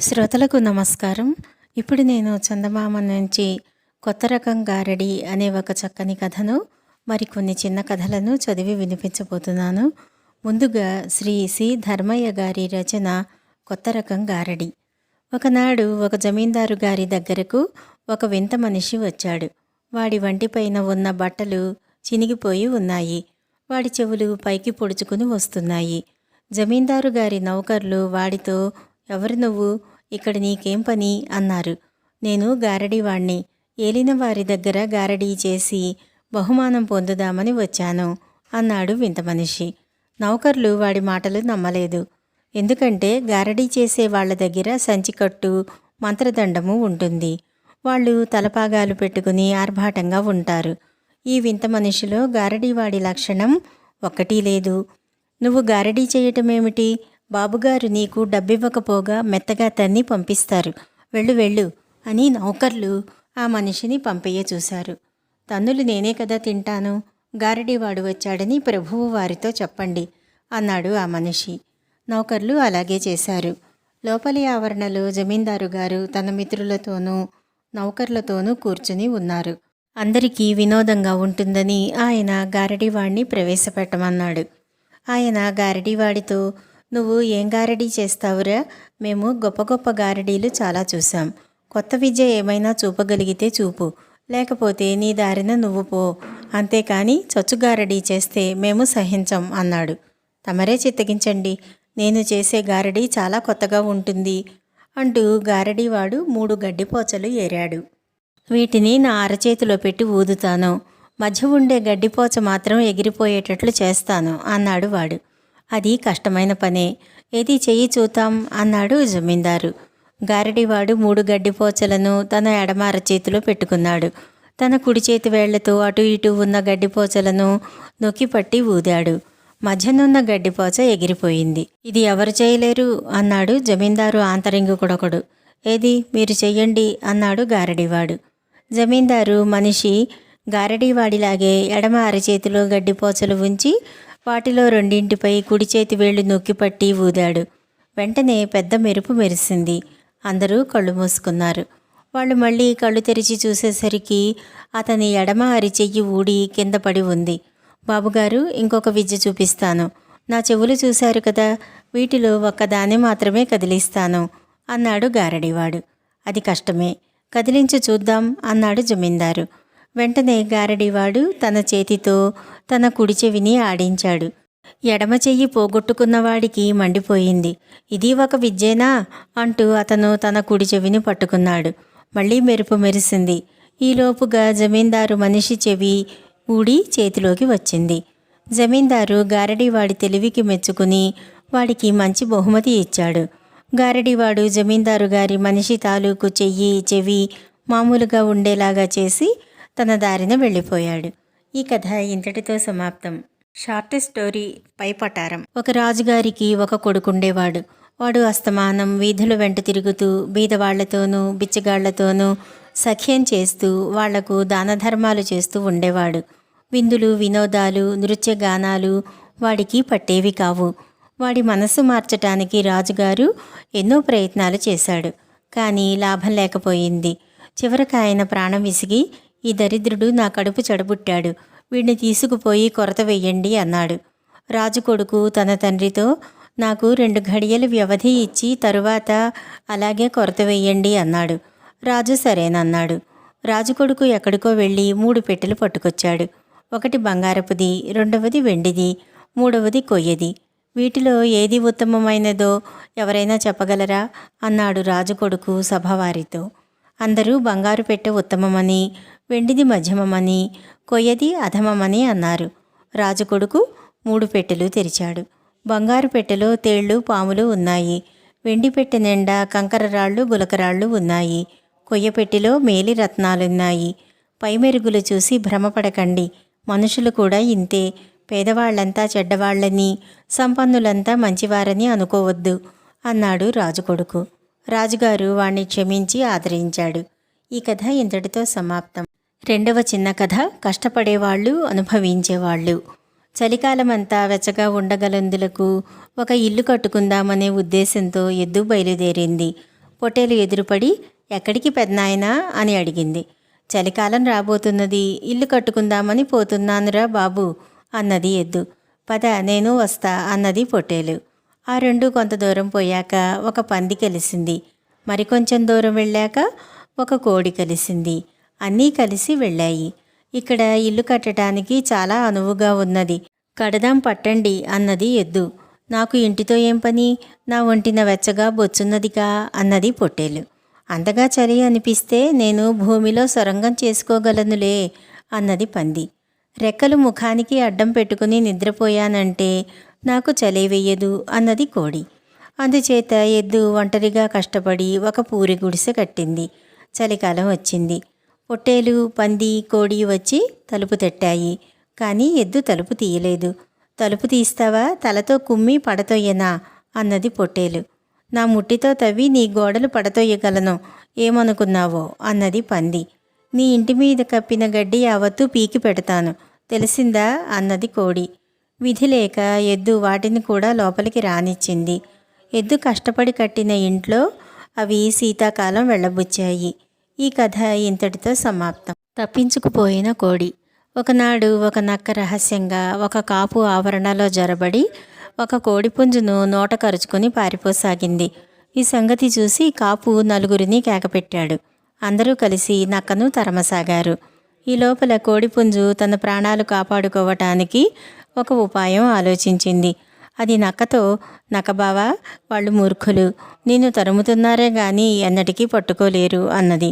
శ్రోతలకు నమస్కారం. ఇప్పుడు నేను చందమామ నుంచి కొత్త రకం గారడి అనే ఒక చక్కని కథను మరికొన్ని చిన్న కథలను చదివి వినిపించబోతున్నాను. ముందుగా శ్రీ సి. ధర్మయ్య గారి రచన కొత్త రకం గారడి. ఒకనాడు ఒక జమీందారు గారి దగ్గరకు ఒక వింత మనిషి వచ్చాడు. వాడి వంటిపైన ఉన్న బట్టలు చినిగిపోయి ఉన్నాయి. వాడి చెవులు పైకి పొడుచుకుని వస్తున్నాయి. జమీందారు గారి నౌకర్లు వాడితో ఎవరు నువ్వు? ఇక్కడ నీకేం పని? అన్నారు. నేను గారడీవాణ్ణి ఏలిన వారి దగ్గర గారడీ చేసి బహుమానం పొందుదామని వచ్చాను అన్నాడు వింత మనిషి. నౌకర్లు వాడి మాటలు నమ్మలేదు. ఎందుకంటే గారడీ చేసే వాళ్ళ దగ్గర సంచికట్టు మంత్రదండము ఉంటుంది. వాళ్ళు తలపాగాలు పెట్టుకుని ఆర్భాటంగా ఉంటారు. ఈ వింత మనిషిలో గారడీవాడి లక్షణం ఒక్కటీ లేదు. నువ్వు గారడీ చేయటమేమిటి? బాబుగారు నీకు డబ్బివ్వకపోగా మెత్తగా తన్ని పంపిస్తారు. వెళ్ళు వెళ్ళు అని నౌకర్లు ఆ మనిషిని పంపయ్య చూశారు. తన్నులు నేనే కదా తింటాను. గారడీవాడు వచ్చాడని ప్రభువు వారితో చెప్పండి అన్నాడు ఆ మనిషి. నౌకర్లు అలాగే చేశారు. లోపలి ఆవరణలో జమీందారు గారు తన మిత్రులతోనూ నౌకర్లతోనూ కూర్చుని ఉన్నారు. అందరికీ వినోదంగా ఉంటుందని ఆయన గారడీవాడిని ప్రవేశపెట్టమన్నాడు. ఆయన గారడీవాడితో నువ్వు ఏం గారడీ చేస్తావురా? మేము గొప్ప గొప్ప గారడీలు చాలా చూసాం కొత్త విద్య ఏమైనా చూపగలిగితే చూపు. లేకపోతే నీ దారిన నువ్వు పో. అంతేకాని చచ్చుగారడీ చేస్తే మేము సహించం అన్నాడు. తమరే చిత్తగించండి. నేను చేసే గారడీ చాలా కొత్తగా ఉంటుంది అంటూ గారడీవాడు మూడు గడ్డిపోచలు ఏరాడు. వీటిని నా అరచేతిలో పెట్టి ఊదుతాను. మధ్య ఉండే గడ్డిపోచ మాత్రం ఎగిరిపోయేటట్లు చేస్తాను అన్నాడు వాడు. అది కష్టమైన పనే. ఏది చెయ్యి చూతాం అన్నాడు జమీందారు. గారడివాడు మూడు గడ్డిపోచలను తన ఎడమార చేతిలో పెట్టుకున్నాడు. తన కుడి చేతి వేళ్ళతో అటు ఇటు ఉన్న గడ్డిపోచలను నొక్కి పట్టి ఊదాడు. మధ్యనున్న గడ్డిపోచ ఎగిరిపోయింది. ఇది ఎవరు చేయలేరు? అన్నాడు జమీందారు ఆంతరింగుకొడొకడు ఏది? మీరు చెయ్యండి అన్నాడు గారడివాడు. జమీందారు మనిషి గారడీవాడిలాగే ఎడమ అరచేతిలో గడ్డిపోచలు ఉంచి వాటిలో రెండింటిపై కుడి చేతి వేళ్ళు నొక్కిపట్టి ఊదాడు. వెంటనే పెద్ద మెరుపు మెరిసింది. అందరూ కళ్ళు మూసుకున్నారు. వాళ్ళు మళ్ళీ కళ్ళు తెరిచి చూసేసరికి అతని ఎడమ అరిచెయ్యి ఊడి కింద పడి ఉంది. బాబుగారు ఇంకొక విద్య చూపిస్తాను. నా చెవులు చూశారు కదా వీటిలో ఒక్కదాన్ని మాత్రమే కదిలిస్తాను అన్నాడు గారడివాడు. అది కష్టమే. కదిలించి చూద్దాం అన్నాడు జమీందారు. వెంటనే గారడివాడు తన చేతితో తన కుడి చెవిని ఆడించాడు. ఎడమ చెయ్యి పోగొట్టుకున్నవాడికి మండిపోయింది. ఇది ఒక విద్యేనా? అంటూ అతను తన కుడి చెవిని పట్టుకున్నాడు. మళ్ళీ మెరుపు మెరిసింది. ఈలోపుగా జమీందారు మనిషి చెవి ఊడి చేతిలోకి వచ్చింది. జమీందారు గారడివాడి తెలివికి మెచ్చుకుని వాడికి మంచి బహుమతి ఇచ్చాడు. గారడివాడు జమీందారు గారి మనిషి తాలూకు చెయ్యి చెవి మామూలుగా ఉండేలాగా చేసి తన దారిన వెళ్ళిపోయాడు. ఈ కథ ఇంతటితో సమాప్తం. షార్ట్ స్టోరీ పైపటారం. ఒక రాజుగారికి ఒక కొడుకుండేవాడు. వాడు అస్తమానం వీధుల వెంట తిరుగుతూ బీదవాళ్ళతోనూ బిచ్చగాళ్ళతోనూ సఖ్యం చేస్తూ వాళ్ళకు దాన ధర్మాలు చేస్తూ ఉండేవాడు. విందులు వినోదాలు నృత్య గానాలు వాడికి పట్టేవి కావు. వాడి మనసు మార్చటానికి రాజుగారు ఎన్నో ప్రయత్నాలు చేశాడు. కానీ లాభం లేకపోయింది. చివరికి ఆయన ప్రాణం విసిగి ఈ దరిద్రుడు నా కడుపు చెడబుట్టాడు. వీడిని తీసుకుపోయి కొరత వెయ్యండి అన్నాడు. రాజు కొడుకు తన తండ్రితో నాకు రెండు ఘడియలు వ్యవధి ఇచ్చి తరువాత అలాగే కొరత వెయ్యండి అన్నాడు. రాజు సరేనన్నాడు. రాజు కొడుకు ఎక్కడికో వెళ్ళి మూడు పెట్టెలు పట్టుకొచ్చాడు. ఒకటి బంగారపుది రెండవది వెండిది మూడవది కొయ్యది. వీటిలో ఏది ఉత్తమమైనదో ఎవరైనా చెప్పగలరా? అన్నాడు రాజు కొడుకు సభవారితో. అందరూ బంగారు పెట్టె ఉత్తమమని వెండిది మధ్యమమని కొయ్యది అధమమని అన్నారు. రాజకొడుకు మూడు పెట్టెలు తెరిచాడు. బంగారు పెట్టెలో తేళ్ళు పాములు ఉన్నాయి. వెండి పెట్టె నిండా కంకరరాళ్ళు గులకరాళ్ళు ఉన్నాయి. కొయ్య పెట్టెలో మేలి రత్నాలున్నాయి. పైమెరుగులు చూసి భ్రమపడకండి. మనుషులు కూడా ఇంతే. పేదవాళ్ళంతా చెడ్డవాళ్ళని సంపన్నులంతా మంచివారని అనుకోవద్దు అన్నాడు రాజుకొడుకు. రాజుగారు వాణ్ణి క్షమించి ఆదరించాడు. ఈ కథ ఇంతటితో సమాప్తం. రెండవ చిన్న కథ కష్టపడేవాళ్ళు అనుభవించేవాళ్ళు. చలికాలమంతా వెచ్చగా ఉండగలందులకు ఒక ఇల్లు కట్టుకుందామనే ఉద్దేశంతో ఎద్దు బయలుదేరింది. పొట్టేలు ఎదురుపడి ఎక్కడికి పెద్దనాయనా అని అడిగింది. చలికాలం రాబోతున్నది ఇల్లు కట్టుకుందామని పోతున్నానురా బాబు అన్నది ఎద్దు. పద నేను వస్తా అన్నది పొట్టేలు. ఆ రెండు కొంత దూరం పోయాక ఒక పంది కలిసింది. మరికొంచెం దూరం వెళ్ళాక ఒక కోడి కలిసింది. అన్నీ కలిసి వెళ్ళాయి. ఇక్కడ ఇల్లు కట్టడానికి చాలా అనువుగా ఉన్నది. కడదాం పట్టండి అన్నది ఎద్దు. నాకు ఇంటితో ఏం పని? నా ఒంటిన వెచ్చగా బొచ్చున్నదిగా అన్నది పొట్టేలు. అంతగా చలి అనిపిస్తే నేను భూమిలో సొరంగం చేసుకోగలనులే అన్నది పంది. రెక్కలు ముఖానికి అడ్డం పెట్టుకుని నిద్రపోయానంటే నాకు చలి వెయ్యదు అన్నది కోడి. అందుచేత ఎద్దు ఒంటరిగా కష్టపడి ఒక పూరి గుడిసె కట్టింది. చలికాలం వచ్చింది. పొట్టేలు పంది కోడి వచ్చి తలుపు తట్టాయి. కానీ ఎద్దు తలుపు తీయలేదు. తలుపు తీస్తావా? తలతో కుమ్మి పడతొయ్యనా? అన్నది పొట్టేలు. నా ముట్టితో తవ్వి నీ గోడలు పడతొయ్యగలను. ఏమనుకున్నావో? అన్నది పంది. నీ ఇంటి మీద కప్పిన గడ్డి యావత్తు పీకి పెడతాను. తెలిసిందా? అన్నది కోడి. విధి లేక ఎద్దు వాటిని కూడా లోపలికి రానిచ్చింది. ఎద్దు కష్టపడి కట్టిన ఇంట్లో అవి శీతాకాలం వెళ్ళబుచ్చాయి. ఈ కథ ఇంతటితో సమాప్తం. తప్పించుకుపోయిన కోడి. ఒకనాడు ఒక నక్క రహస్యంగా ఒక కాపు ఆవరణలో జొరబడి ఒక కోడిపుంజును నోట కరుచుకొని పారిపోసాగింది. ఈ సంగతి చూసి కాపు నలుగురిని కేకపెట్టాడు. అందరూ కలిసి నక్కను తరమసాగారు. ఈ లోపల కోడిపుంజు తన ప్రాణాలు కాపాడుకోవటానికి ఒక ఉపాయం ఆలోచించింది. అది నక్కతో నక్కబావా వాళ్ళు మూర్ఖులు. నిన్ను తరుముతున్నారే గాని ఎన్నటికీ పట్టుకోలేరు అన్నది.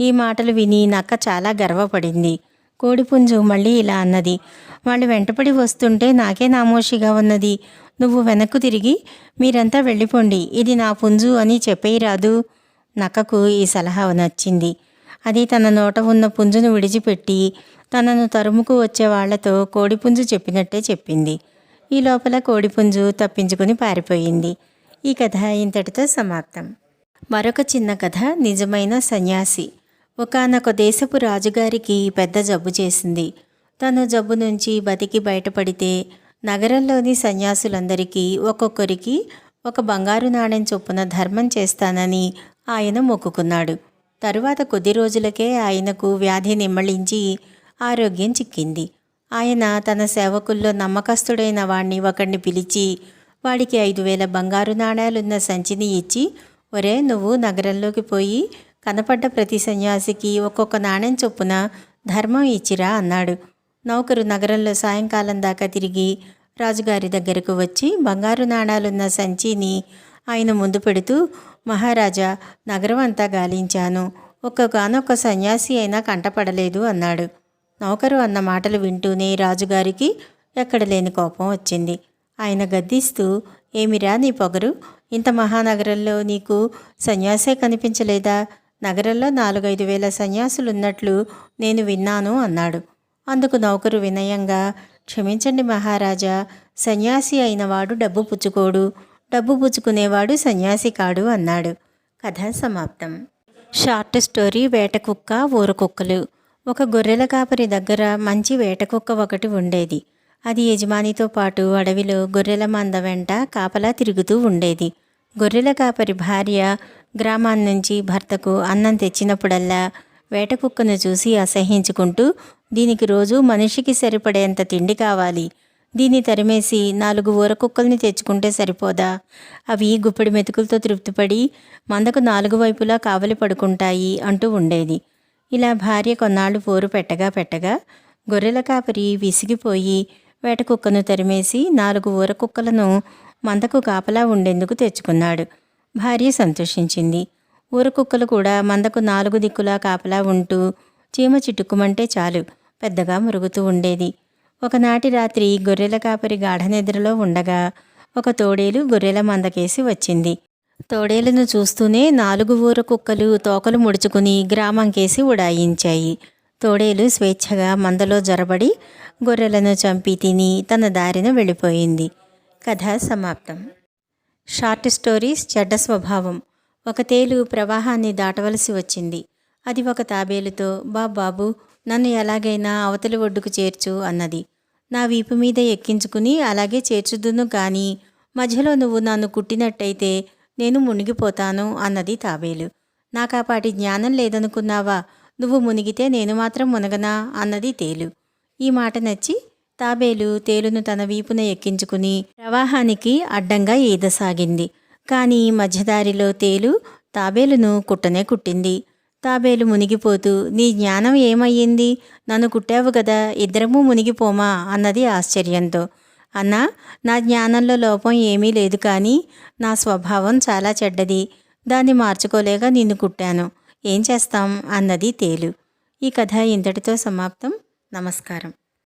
ఈ మాటలు విని నక్క చాలా గర్వపడింది. కోడిపుంజు మళ్ళీ ఇలా అన్నది. వాళ్ళు వెంటపడి వస్తుంటే నాకే నామోషిగా ఉన్నది. నువ్వు వెనక్కు తిరిగి మీరంతా వెళ్ళిపోండి. ఇది నా పుంజు అని చెప్పేయరాదు. నక్కకు ఈ సలహా నచ్చింది. అది తన నోట ఉన్న పుంజును విడిచిపెట్టి తనను తరుముకు వచ్చే వాళ్ళతో కోడిపుంజు చెప్పినట్టే చెప్పింది. ఈ లోపల కోడిపుంజు తప్పించుకుని పారిపోయింది. ఈ కథ ఇంతటితో సమాప్తం. మరొక చిన్న కథ నిజమైన సన్యాసి. ఒకానొక దేశపు రాజుగారికి పెద్ద జబ్బు చేసింది. తను జబ్బు నుంచి బతికి బయటపడితే నగరంలోని సన్యాసులందరికీ ఒక్కొక్కరికి ఒక బంగారు నాణెం చొప్పున ధర్మం చేస్తానని ఆయన మొక్కుకున్నాడు. తరువాత కొద్ది రోజులకే ఆయనకు వ్యాధి నిమ్మళించి ఆరోగ్యం చిక్కింది. ఆయన తన సేవకుల్లో నమ్మకస్తుడైన వాణ్ణి ఒకడిని పిలిచి వాడికి ఐదు వేల బంగారు నాణేలున్న సంచిని ఇచ్చి ఒరే నువ్వు నగరంలోకి పోయి కనపడ్డ ప్రతి సన్యాసికి ఒక్కొక్క నాణెం చొప్పున ధర్మం ఇచ్చిరా అన్నాడు. నౌకరు నగరంలో సాయంకాలం దాకా తిరిగి రాజుగారి దగ్గరకు వచ్చి బంగారు నాణాలున్న సంచిని ఆయన ముందు పెడుతూ మహారాజా నగరం అంతా గాలించాను. ఒక్కగానొక్క సన్యాసి అయినా కంటపడలేదు అన్నాడు. నౌకరు అన్న మాటలు వింటూనే రాజుగారికి ఎక్కడ లేని కోపం వచ్చింది. ఆయన గద్దిస్తూ ఏమిరా నీ పొగరు? ఇంత మహానగరంలో నీకు సన్యాసే కనిపించలేదా? నగరంలో నాలుగైదు వేల సన్యాసులున్నట్లు నేను విన్నాను అన్నాడు. అందుకు నౌకరు వినయంగా క్షమించండి మహారాజా సన్యాసి అయినవాడు డబ్బు పుచ్చుకోడు డబ్బు పుచ్చుకునేవాడు సన్యాసి కాడు అన్నాడు. కథ సమాప్తం. షార్ట్ స్టోరీ వేటకుక్క ఊరకుక్కలు. ఒక గొర్రెల కాపరి దగ్గర మంచి వేటకుక్క ఒకటి ఉండేది. అది యజమానితో పాటు అడవిలో గొర్రెల మంద వెంట కాపలా తిరుగుతూ ఉండేది. గొర్రెల కాపరి భార్య గ్రామాన్నించి నుంచి భర్తకు అన్నం తెచ్చినప్పుడల్లా వేట కుక్కను చూసి అసహించుకుంటూ దీనికి రోజు మనిషికి సరిపడేంత తిండి కావాలి. దీన్ని తరిమేసి నాలుగు ఊర కుక్కల్ని తెచ్చుకుంటే సరిపోదా? అవి గుప్పిడి మెతుకులతో తృప్తిపడి మందకు నాలుగు వైపులా కావలి పడుకుంటాయి అంటూ ఉండేది. ఇలా భార్య కొన్నాళ్ళు పోరు పెట్టగా పెట్టగా గొర్రెల కాపరి విసిగిపోయి వేట కుక్కను తరిమేసి నాలుగు ఊర కుక్కలను మందకు కాపలా ఉండేందుకు తెచ్చుకున్నాడు. భార్య సంతోషించింది. ఊరు కుక్కలు కూడా మందకు నాలుగు దిక్కులా కాపలా ఉంటూ చీమ చిట్టుకుమంటే చాలు పెద్దగా మురుగుతూ ఉండేది. ఒకనాటి రాత్రి గొర్రెల కాపరి గాఢ నిద్రలో ఉండగా ఒక తోడేలు గొర్రెల మందకేసి వచ్చింది. తోడేలను చూస్తూనే నాలుగు ఊర కుక్కలు తోకలు ముడుచుకుని గ్రామంకేసి ఉడాయించాయి. తోడేలు స్వేచ్ఛగా మందలో జొరబడి గొర్రెలను చంపి తిని తన దారిన వెళ్ళిపోయింది. కథ సమాప్తం. షార్ట్ స్టోరీస్ చెడ్డ స్వభావం. ఒక తేలు ప్రవాహాన్ని దాటవలసి వచ్చింది. అది ఒక తాబేలుతో బాబాబు నన్ను ఎలాగైనా అవతలి ఒడ్డుకు చేర్చు అన్నది. నా వీపు మీద ఎక్కించుకుని అలాగే చేర్చుదును కానీ మధ్యలో నువ్వు నన్ను కుట్టినట్టయితే నేను మునిగిపోతాను అన్నది తాబేలు. నాకాపాటి జ్ఞానం లేదనుకున్నావా? నువ్వు మునిగితే నేను మాత్రం మునగనా? అన్నది తేలు. ఈ మాట నచ్చి తాబేలు తేలును తన వీపున ఎక్కించుకుని ప్రవాహానికి అడ్డంగా ఈదసాగింది. కానీ మధ్యదారిలో తేలు తాబేలును కుట్టనే కుట్టింది. తాబేలు మునిగిపోతూ నీ జ్ఞానం ఏమయ్యింది? నన్ను కుట్టావు కదా ఇద్దరము మునిగిపోమా? అన్నది ఆశ్చర్యంతో. అన్నా నా జ్ఞానంలో లోపం ఏమీ లేదు కానీ నా స్వభావం చాలా చెడ్డది. దాన్ని మార్చుకోలేక నిన్ను కుట్టాను. ఏం చేస్తాం? అన్నది తేలు. ఈ కథ ఇంతటితో సమాప్తం. నమస్కారం.